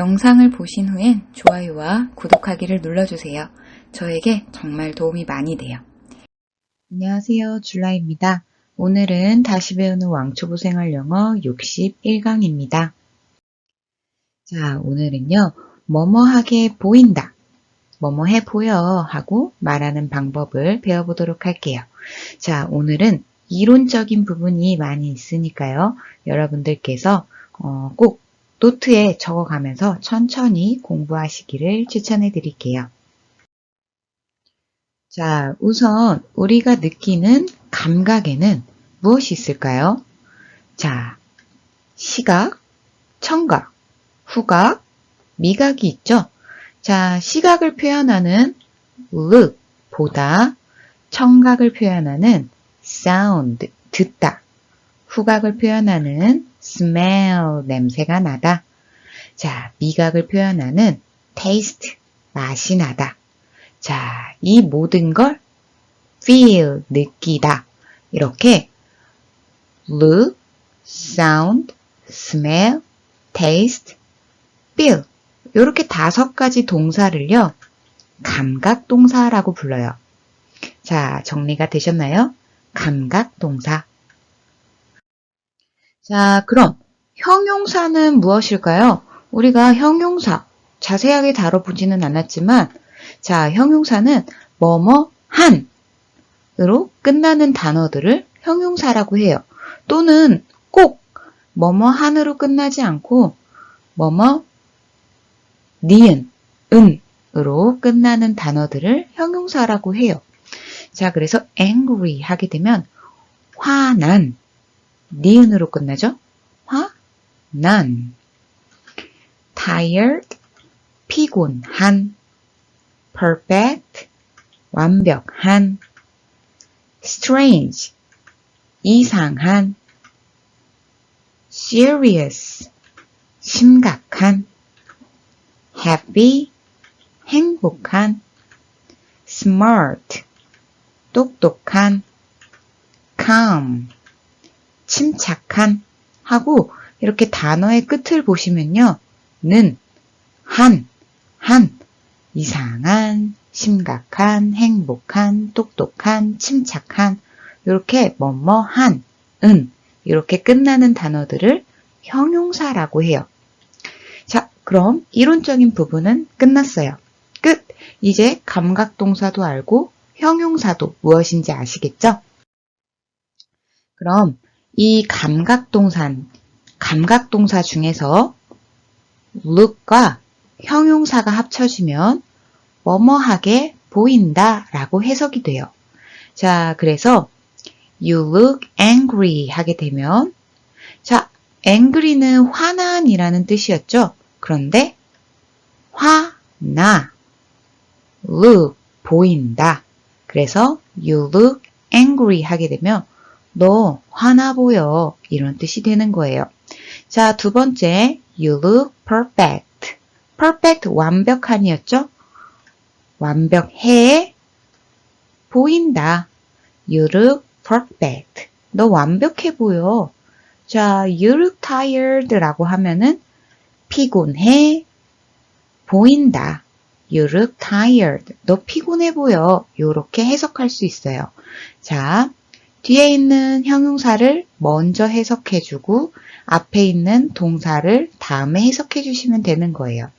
영상을 보신 후엔 좋아요와 구독하기를 눌러주세요. 저에게 정말 도움이 많이 돼요. 안녕하세요. 줄라입니다. 오늘은 다시 배우는 왕초보 생활 영어 61강입니다. 자, 오늘은요. 뭐뭐하게 보인다. 뭐뭐해 보여 하고 말하는 방법을 배워보도록 할게요. 자, 오늘은 이론적인 부분이 많이 있으니까요. 여러분들께서 어, 꼭 노트에 적어가면서 천천히 공부하시기를 추천해 드릴게요. 자, 우선 우리가 느끼는 감각에는 무엇이 있을까요? 자, 시각, 청각, 후각, 미각이 있죠? 자, 시각을 표현하는 look, 보다, 청각을 표현하는 sound, 듣다, 후각을 표현하는 smell, 냄새가 나다. 자, 미각을 표현하는 taste, 맛이 나다. 자, 이 모든 걸 feel, 느끼다. 이렇게 look, sound, smell, taste, feel. 이렇게 다섯 가지 동사를요, 감각 동사라고 불러요. 자, 정리가 되셨나요? 감각 동사. 자, 그럼 형용사는 무엇일까요? 우리가 형용사 자세하게 다뤄보지는 않았지만 자, 형용사는 뭐뭐 한 으로 끝나는 단어들을 형용사라고 해요. 또는 꼭 뭐뭐 한으로 끝나지 않고 뭐뭐 니은, 은으로 끝나는 단어들을 형용사라고 해요. 자, 그래서 angry 하게 되면 화난, 니은으로 끝나죠? 화 난. tired, 피곤한. perfect, 완벽한. strange, 이상한. serious, 심각한. happy, 행복한. smart, 똑똑한. calm, 침착한 하고 이렇게 단어의 끝을 보시면요. 는, 한, 한, 이상한, 심각한, 행복한, 똑똑한, 침착한 이렇게 뭐뭐 한, 은 이렇게 끝나는 단어들을 형용사라고 해요. 자, 그럼 이론적인 부분은 끝났어요. 끝! 이제 감각동사도 알고 형용사도 무엇인지 아시겠죠? 그럼 이 감각동산, 감각동사 중에서 look과 형용사가 합쳐지면 뭐뭐하게 보인다 라고 해석이 돼요. 자, 그래서 you look angry 하게 되면 자, angry는 화난이라는 뜻이었죠. 그런데 화나 look 보인다. 그래서 you look angry 하게 되면 너 화나 보여 이런 뜻이 되는 거예요. 자, 두 번째 you look perfect. perfect 완벽한이었죠? 완벽해 보인다. You look perfect. 너 완벽해 보여. 자, you look tired 라고 하면은 피곤해 보인다. You look tired. 너 피곤해 보여. 이렇게 해석할 수 있어요. 자, 뒤에 있는 형용사를 먼저 해석해주고 앞에 있는 동사를 다음에 해석해주시면 되는 거예요.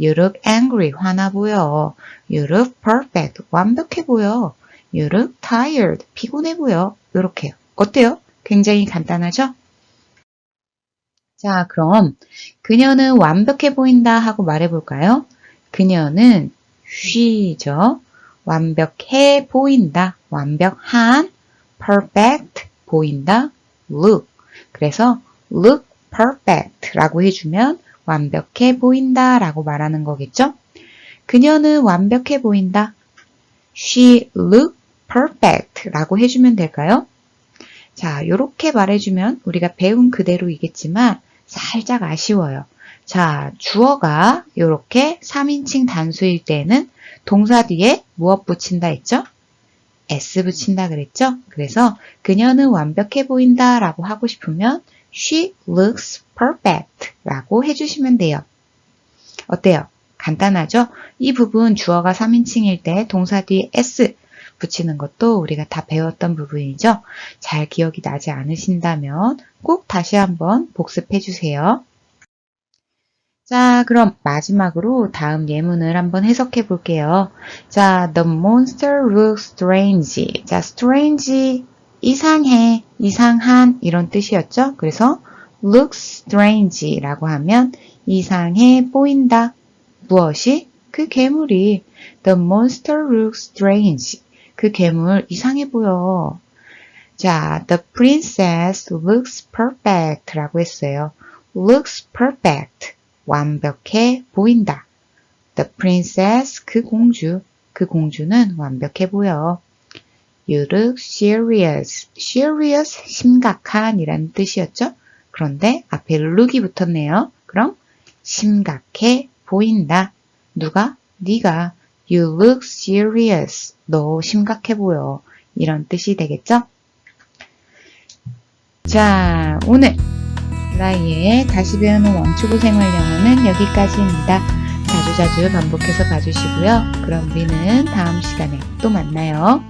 You look angry. 화나 보여. You look perfect. 완벽해 보여. You look tired. 피곤해 보여. 이렇게요. 어때요? 굉장히 간단하죠? 자, 그럼 그녀는 완벽해 보인다 하고 말해볼까요? 그녀는 she죠. 완벽해 보인다. 완벽한 perfect 보인다. look. 그래서 look perfect 라고 해주면 완벽해 보인다 라고 말하는 거겠죠? 그녀는 완벽해 보인다. She look perfect 라고 해주면 될까요? 자, 이렇게 말해주면 우리가 배운 그대로이겠지만 살짝 아쉬워요. 자, 주어가 이렇게 3인칭 단수일 때는 동사 뒤에 무엇 붙인다 했죠? S 붙인다 그랬죠? 그래서 그녀는 완벽해 보인다 라고 하고 싶으면 she looks perfect 라고 해주시면 돼요. 어때요? 간단하죠? 이 부분 주어가 3인칭일 때 동사 뒤에 s 붙이는 것도 우리가 다 배웠던 부분이죠? 잘 기억이 나지 않으신다면 꼭 다시 한번 복습해 주세요. 자, 그럼 마지막으로 다음 예문을 한번 해석해 볼게요. 자, the monster looks strange. 자, strange 이상해, 이상한 이런 뜻이었죠? 그래서 looks strange라고 하면 이상해 보인다. 무엇이? 그 괴물이 the monster looks strange. 그 괴물 이상해 보여. 자, the princess looks perfect라고 했어요. looks perfect. 완벽해 보인다. The princess, 그 공주. 그 공주는 완벽해 보여. You look serious. serious, 심각한 이라는 뜻이었죠? 그런데 앞에 look이 붙었네요. 그럼 심각해 보인다. 누가? 네가. You look serious. 너 심각해 보여. 이런 뜻이 되겠죠? 자, 오늘 라이의 다시 배우는 왕초보 생활 영어는 여기까지입니다. 자주자주 반복해서 봐주시고요. 그럼 우리는 다음 시간에 또 만나요.